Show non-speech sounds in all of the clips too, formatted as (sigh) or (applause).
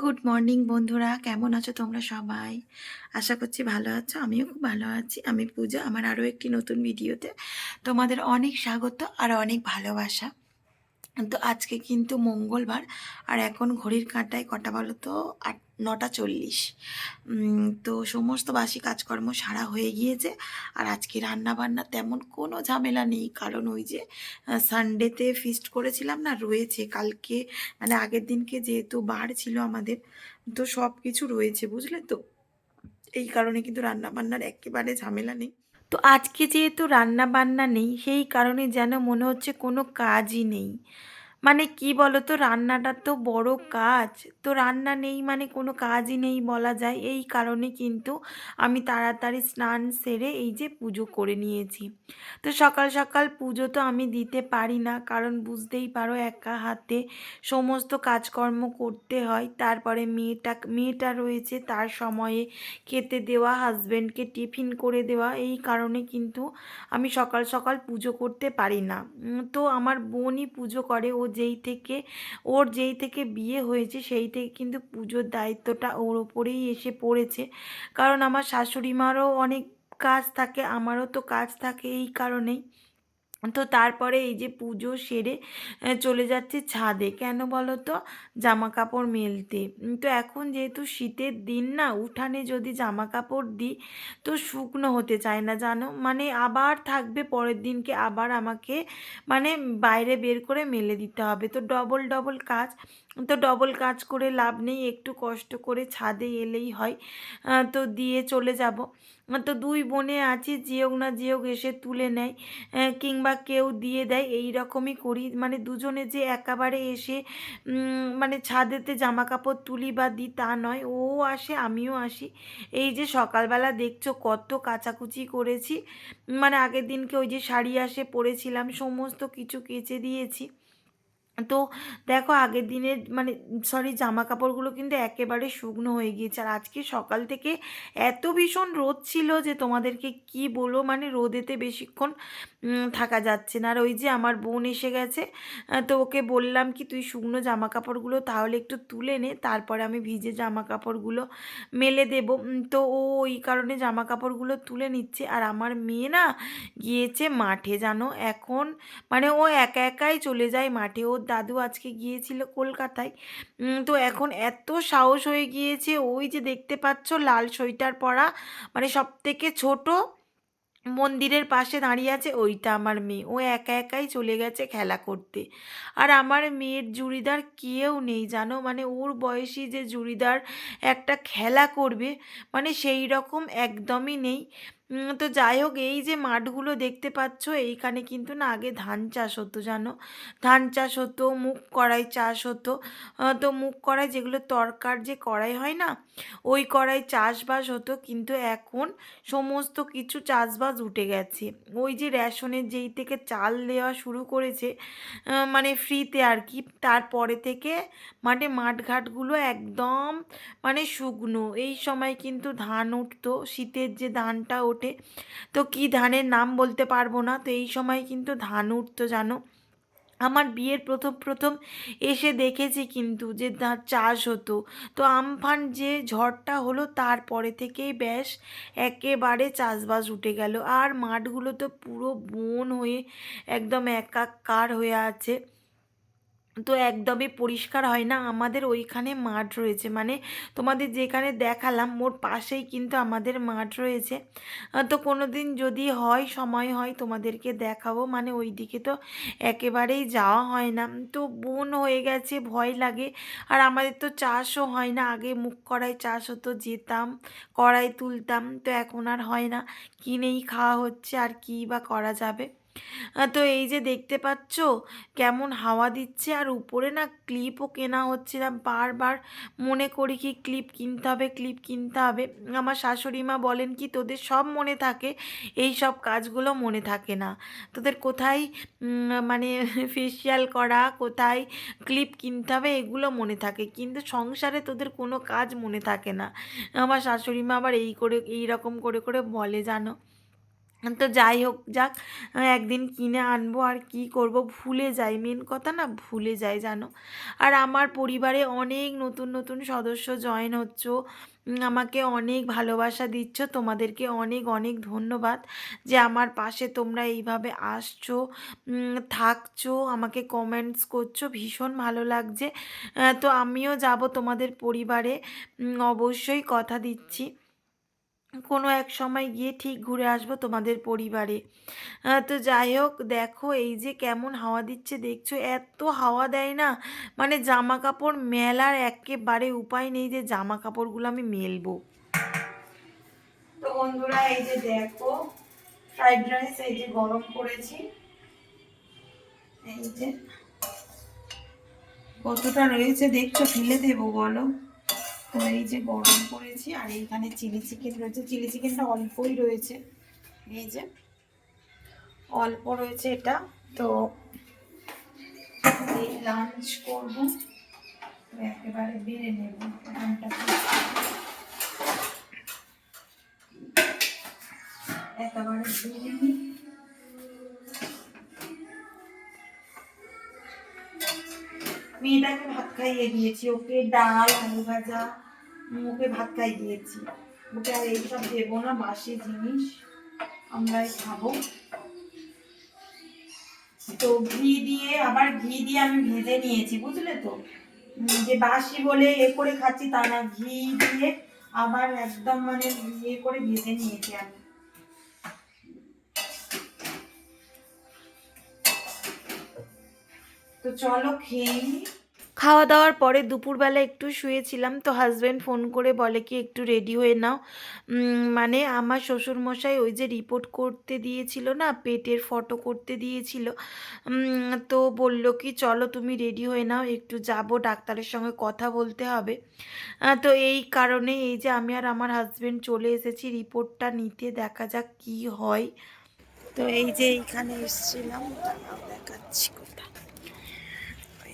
Good morning বন্ধুরা। কেমন আছো তোমরা সবাই? আশা করছি ভালো আছো। আমিও খুব ভালো আছি। আমি পূজা, আমার আরও একটি নতুন ভিডিওতে তোমাদের অনেক স্বাগত আর অনেক ভালোবাসা। তো আজকে কিন্তু মঙ্গলবার আর এখন ঘড়ির কাঁটায় কটা বলো তো? আট, নটা চল্লিশ। তো সমস্ত বাসি কাজকর্ম সারা হয়ে গিয়েছে আর আজকে রান্না বান্না তেমন কোনো ঝামেলা নেই। কারণ ওই যে সানডেতে ফিস্ট করেছিলাম না, রয়েছে। কালকে মানে আগের দিনকে যেহেতু বার ছিল আমাদের, তো সব কিছু রয়েছে, বুঝলে তো? এই কারণে কিন্তু রান্না বান্নার একেবারে ঝামেলা নেই। তো আজকে যেহেতু রান্না বান্না নেই, সেই কারণে যেন মনে হচ্ছে কোনো কাজই নেই। মানে কি বলো তো রান্নাটা তো বড় কাজ। তো রান্না নেই মানে কোনো কাজই নেই বলা যায়। এই কারণে কিন্তু আমি তাড়াতাড়ি স্নান সেরে এই যে পুজো করে নিয়েছি। তো সকাল সকাল পুজো তো আমি দিতে পারি না, কারণ বুঝতেই পারো একা হাতে সমস্ত কাজকর্ম করতে হয়। তারপরে মেয়েটা মেয়েটা রয়েছে, তার সময়ে খেতে দেওয়া হাজব্যান্ডকে টিফিন করে দেওয়া, এই কারণে কিন্তু আমি সকাল সকাল পুজো করতে পারি না। তো আমার বোনই পুজো করে, ও যেই থেকে, ওর যেই থেকে বিয়ে হয়েছে সেই থেকে কিন্তু পুজোর দায়িত্বটা ওর ওপরেই এসে পড়েছে। কারণ আমার শাশুড়ি মারও অনেক কাজ থাকে, আমারও তো কাজ থাকে এই কারণেই। তো তারপরে এই যে পুজো সেরে চলে যাচ্ছে ছাদে। কেন বলো তো জামা কাপড় মেলতে তো এখন যেহেতু শীতের দিন না, উঠানে যদি জামা কাপড় দিই, তো শুকনো হতে চায় না, জানো? মানে আবার থাকবে, পরের দিনকে আবার আমাকে মানে বাইরে বের করে মেলে দিতে হবে। তো ডবল ডবল কাজ। তো ডবল কাজ করে লাভ নেই, একটু কষ্ট করে ছাদে এলেই হয়। তো দিয়ে চলে যাব। তো দুই বোনে আছি, যেও না যেও এসে তুলে নেয়। কিংবা কেউ দিয়ে দেয় এই রকমই করি। মানে দুজনে যে একেবারে এসে মানে ছাদেতে জামা কাপড় তুলি বা দিই তা নয়, ও আসে, আমিও আসি। এই যে সকালবেলা দেখছ কত কাচাকুচি করেছি। মানে আগের দিনকে ওই যে শাড়ি আসে পরেছিলাম, সমস্ত কিছু কেচে দিয়েছি। তো দেখো আগের দিনের মানে সরি জামা কাপড়গুলো কিন্তু একেবারে শুকনো হয়ে গিয়েছে। আর আজকে সকাল থেকে এত ভীষণ রোদ ছিল যে তোমাদেরকে কি বলো মানে রোদেতে বেশিক্ষণ থাকা যাচ্ছে না। আর ওই যে আমার বোন এসে গেছে তো ওকে বললাম কি, তুই শুকনো জামা কাপড়গুলো তাহলে একটু তুলে নে, তারপরে আমি ভিজে জামা কাপড়গুলো মেলে দেব। তো ও ওই কারণে জামা কাপড়গুলো তুলে নিচ্ছে। আর আমার মেয়ে না গিয়েছে মাঠে, জানো? এখন মানে ও একা একাই চলে যায় মাঠে। ওর দাদু আজকে গিয়েছিল কলকাতায়। তো এখন এত সাহস হয়ে গিয়েছে, ওই যে দেখতে পাচ্ছ লাল সোয়েটার পরা মানে সব থেকে ছোটো মন্দিরের পাশে দাঁড়িয়ে আছে, ওইটা আমার মেয়ে। ও একা একাই চলে গেছে খেলা করতে। আর আমার মেয়ের জুড়িদার কেউ নেই, জানো? মানে ওর বয়সী যে জুড়িদার একটা খেলা করবে মানে সেই রকম একদমই নেই। তো যাই হোক এই যে মাঠগুলো দেখতে পাচ্ছ, এইখানে কিন্তু না আগে ধান চাষ হতো, জানো? ধান চাষ হতো মুখ কড়াই চাষ হতো। তো মুখ কড়াই যেগুলো তরকার যে কড়াই হয় না, ওই কড়াই চাষবাস হতো, কিন্তু এখন সমস্ত কিছু চাষবাস উঠে গেছে। ওই যে রেশনের যেই থেকে চাল দেওয়া শুরু করেছে মানে ফ্রিতে আর কি, তারপরে থেকে মানে মাঠঘাটগুলো একদম মানে শুকনো। এই সময় কিন্তু ধান উঠতো, শীতের যে ধানটা ওঠে। তো কি ধানের নাম বলতে পারব না? তো এই সময় কিন্তু ধান উঠতো জানো, আমার বিয়ের প্রথম প্রথম এসে দেখেছি কিন্তু যে চাষ হতো। তো আমফান যে ঝড়টা হলো তারপরে থেকেই ব্যাস একেবারে চাষবাস উঠে গেল। আর মাঠগুলো তো পুরো বন হয়ে একদম একাকার হয়ে আছে। তো একদমই পরিষ্কার হয় না। আমাদের ওইখানে মাঠ রয়েছে। মানে তোমাদের যেখানে দেখালাম, মোর পাশেই কিন্তু আমাদের মাঠ রয়েছে। তো কোনো দিন যদি হয়, সময় হয় তোমাদেরকে দেখাবো। মানে ওই দিকে তো একেবারেই যাওয়া হয় না। তো বন হয়ে গেছে, ভয় লাগে। আর আমাদের তো চাষও হয় না। আগে মুখ কড়াই চাষ হতো, যেতাম, কড়াই তুলতাম। তো এখন আর হয় না। কিনেই খাওয়া হচ্ছে, আর কী বা করা যাবে? তো এই যে দেখতে পাচ্ছ কেমন হাওয়া দিচ্ছে আর উপরে না ক্লিপও কেনা হচ্ছে। না বারবার মনে করি কি ক্লিপ কিনতে হবে ক্লিপ কিনতে হবে। আমার শাশুড়ি মা বলেন কি, তোদের সব মনে থাকে, এই সব কাজগুলো মনে থাকে না। তোদের কোথায় মানে (laughs) ফেসিয়াল করা, কোথায় ক্লিপ কিনতে হবে, এগুলো মনে থাকে। কিন্তু সংসারে তোদের কোনো কাজ মনে থাকে না। আমার শাশুড়ি মা আবার এই করে, এই রকম করে করে বলে, জানো? তো যাই হোক, যাক একদিন কিনে আনব আর কি করব, ভুলে যাই। মেন কথা না, ভুলে যাই, জানো? আর আমার পরিবারে অনেক নতুন নতুন সদস্য জয়েন হচ্ছ। আমাকে অনেক ভালোবাসা দিচ্ছ। তোমাদেরকে অনেক অনেক ধন্যবাদ যে আমার পাশে তোমরা এইভাবে আসছো থাকছো, আমাকে কমেন্টস করছ। ভীষণ ভালো লাগছে। তো আমিও যাব তোমাদের পরিবারে। অবশ্যই কথা দিচ্ছি। কোনো এক সময় গিয়ে ঠিক ঘুরে আসব তোমাদের পরিবারে। তো যাই হোক, দেখো এই যে কেমন হাওয়া দিচ্ছে, দেখছ? এত হাওয়া দেয় না মানে জামা কাপড় মেলার একেবারে উপায় নেই যে জামা কাপড়গুলো আমি মেলবো। তো বন্ধুরা, এই যে দেখো ফ্রাইড রাইস এই যে গরম করেছি। এই যে কতটা রয়েছে, দেখছ? ফেলে দেবো, বলো। এই যে গরম করেছি আর এইখানে চিলি চিকেন রয়েছে। চিলি চিকেনটা অল্পই রয়েছে। এই যে অল্প রয়েছে এটা। তো এই লাঞ্চ করব। একেবারে বেড়ে নেব এখানটাতে একেবারে বেড়ে নিই মেয়েটাকে ভাত খাইয়ে দিয়েছি, ওকে ডাল, আলু ভাজা ওকে ভাত খাইয়ে দিয়েছি। ওকে আর এইসব দেবো না, বাসি জিনিস আমরাই খাব। তো ঘি দিয়ে, আবার ঘি দিয়ে আমি ভেজে নিয়েছি, বুঝলে তো? যে বাসি বলে এ করে খাচ্ছি তা না, ঘি দিয়ে আবার একদম মানে ইয়ে করে ভেজে নিয়েছি আমি। তো চলো খেয়ে খাওয়া দাওয়ার পরে দুপুরবেলা একটু শুয়েছিলাম, তো হাজব্যান্ড ফোন করে বলে কি একটু রেডি হয়ে নাও। মানে আমার শ্বশুরমশাই ওই যে রিপোর্ট করতে দিয়েছিল না, পেটের ফটো করতে দিয়েছিল। তো বলল কি, চলো তুমি রেডি হয়ে নাও, একটু যাব, ডাক্তারের সঙ্গে কথা বলতে হবে। তো এই কারণে এই যে আমি আর আমার হাজব্যান্ড চলে এসেছি রিপোর্টটা নিতে, দেখা যাক কি হয়। তো এই যে এইখানে এসেছিলাম, দেখাচ্ছি কোথায়। তো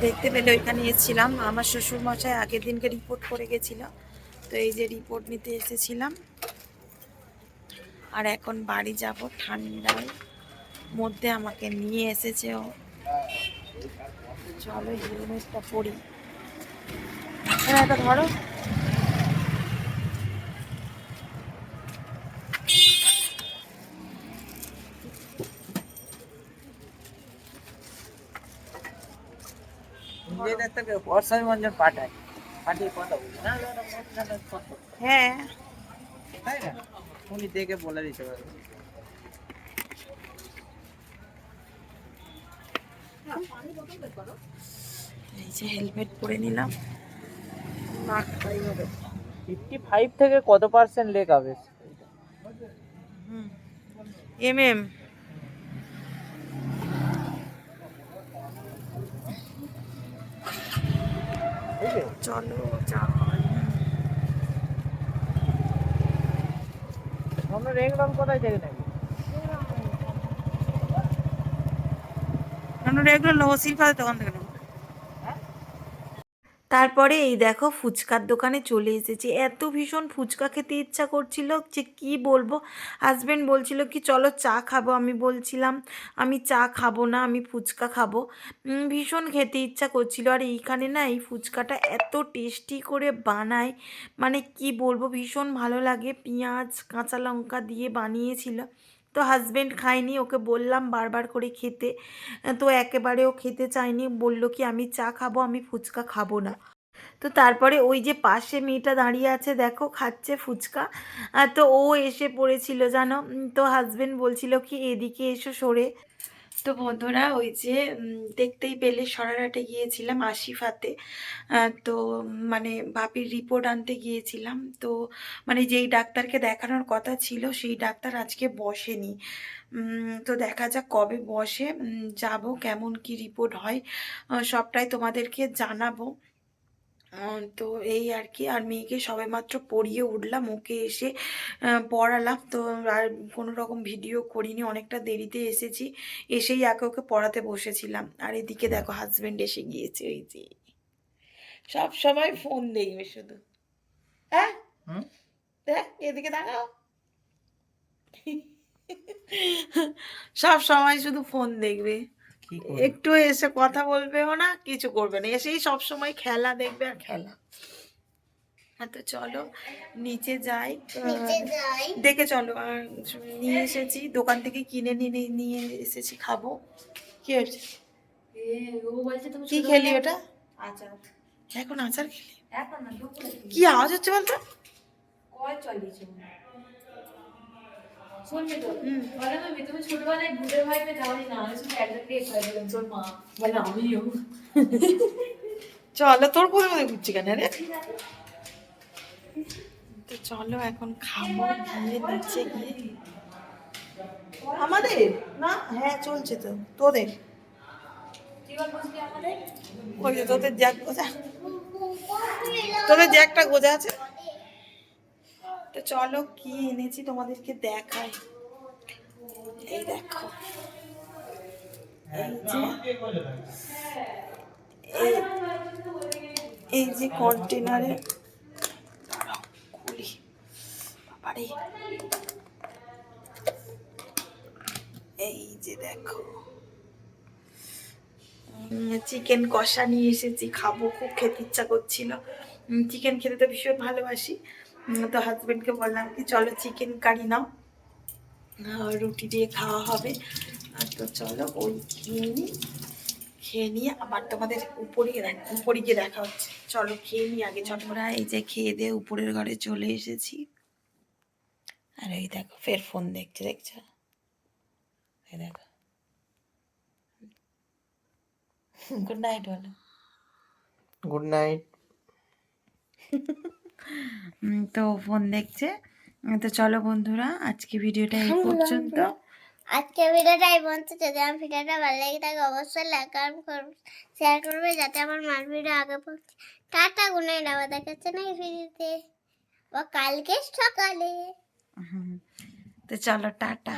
দেখতে পেলে ওইখানে এসেছিলাম। আমার শ্বশুর মশাই আগের দিনকে রিপোর্ট করে গেছিল। তো এই যে রিপোর্ট নিতে এসেছিলাম। আর এখন বাড়ি যাব ঠান্ডায়। মধ্যে আমাকে নিয়ে এসেছে ও। চলো হেলমেটটা পরি। এবার এটা ধরো। থেকে অসহায়মঞ্জন পাঠায়। পাঠিয়ে কথা বলি না? হ্যাঁ। তাই না? উনি দেখে বলে দিতে পারবে। এই যে হেলমেট পরে নিলাম। ফিফটি ফাইভ থেকে কত পার্সেন্ট লেক হবে? এম এম চলো যা আমরা রেগুলার কোথায় দেখে নেবে আমরা রেগুলার নেব পাতে দোকান থেকে তারপরে এই দেখো ফুচকার দোকানে চলে এসেছি। এত ভীষণ ফুচকা খেতে ইচ্ছা করছিল যে কি বলব? হাজব্যান্ড বলছিল কি, চলো চা খাব। আমি বলছিলাম, আমি চা খাব না, আমি ফুচকা খাব। ভীষণ খেতে ইচ্ছা করছিল। আর এইখানে না এই ফুচকাটা এত টেস্টি করে বানায়। মানে কি বলব, ভীষণ ভালো লাগে। পেঁয়াজ, কাঁচা লঙ্কা দিয়ে বানিয়েছিল। তো হাজব্যান্ড খায়নি, ওকে বললাম বারবার করে খেতে। তো একেবারে ও খেতে চায়নি, বলল কি, আমি চা খাব, আমি ফুচকা খাব না। তো তারপরে ওই যে পাশে মেয়েটা দাঁড়িয়ে আছে, দেখো, খাচ্ছে ফুচকা। তো ও এসে পড়েছিল, জানো? তো হাজব্যান্ড বলছিল কি, এদিকে এসো সরে। তো বন্ধুরা ওই যে দেখতেই পেলে সরারাটে গিয়েছিলাম আশিফাতে। তো মানে বাপির রিপোর্ট আনতে গিয়েছিলাম। তো মানে যেই ডাক্তারকে দেখানোর কথা ছিল, সেই ডাক্তার আজকে বসেনি। তো দেখা যাক কবে বসে যাব, কেমন কি রিপোর্ট হয় সবটাই তোমাদেরকে জানাব। তো এই আর কি। আর মেয়েকে সবেমাত্র পড়িয়ে উঠলাম। ওকে এসে পড়ালাম। তো আর কোনো রকম ভিডিও করিনি। অনেকটা দেরিতে এসেছি। এসেই একে ওকে পড়াতে বসেছিলাম। আর এদিকে দেখো হাজবেন্ড এসে গিয়েছে। ওই যে সব সময় ফোন দেখবে শুধু। হ্যাঁ? দেখ এদিকে দেখাও সব সময় শুধু ফোন দেখবে? একটু এসে কথা বলবেও না কিছু করবে না। এসেই সব সময় খেলা দেখবে আর খেলা। হ্যাঁ তো চলো নিচে যাই। দেখে চলো আর নিয়ে এসেছি। দোকান থেকে কিনে নিয়ে নিয়ে এসেছি খাব। কি হয়েছে? কি খেলি ওটা? আচ্ছা এখন আচার খেলি? কি আওয়াজ হচ্ছে বলতো? কয় চলিয়েছে শুনবি তো। বলে আমি তুমি ছোটবেলায় ভূতের ভয় পেতে আমি না আমি শুধু একজনকে ভয় পেলাম তোর মা বলে আমিও। চলো তোর কোথায় ঘুরছি কেন রে? তো চলো এখন খাব গিয়ে নিচে গিয়ে। আমাদের? না? হ্যাঁ চলছে তো। তোদের? তোদের জ্যাক গোজা? তোদের জ্যাকটা গোজা আছে? তো চলো কি এনেছি তোমাদেরকে দেখাই। এই দেখো। এই যে, এই- যে কন্টেনারে খুলি বাবারে। এই যে দেখো। চিকেন কষা নিয়ে এসেছি, খাব, খুব খেতে ইচ্ছা করছিল। চিকেন খেতে তো ভীষণ ভালোবাসি। তো হাজব্যান্ডকে বললাম কি চলো চিকেন কারি নাও। রুটি দিয়ে খাওয়া হবে। আর তো চলো ওই খেয়ে নিই খেয়ে নিয়ে আবার তোমাদের উপরে উপরে গিয়ে দেখা হচ্ছে। চলো খেয়ে নিই আগে চলো আমরা এই যে খেয়ে দিয়ে উপরের ঘরে চলে এসেছি। আর এই দেখো ফের ফোন দেখছে দেখছ? এই দেখো। গুড নাইট বলো। গুড নাইট (laughs) তো ফোন দেখছে। তো চলো বন্ধুরা আজকে ভিডিওটা এই পর্যন্ত। আজকে ভিডিওটা এই পর্যন্ত। যদি আমার ভিডিওটা ভালো লাগে থাকে অবশ্যই লাইক করবে শেয়ার করবে যাতে আমার মার ভিডিও আগে পৌঁছে টাটা গুনে আবার দেখাচ্ছে না এই ভিডিওতে। বা কালকে সকালে। তো চলো টাটা।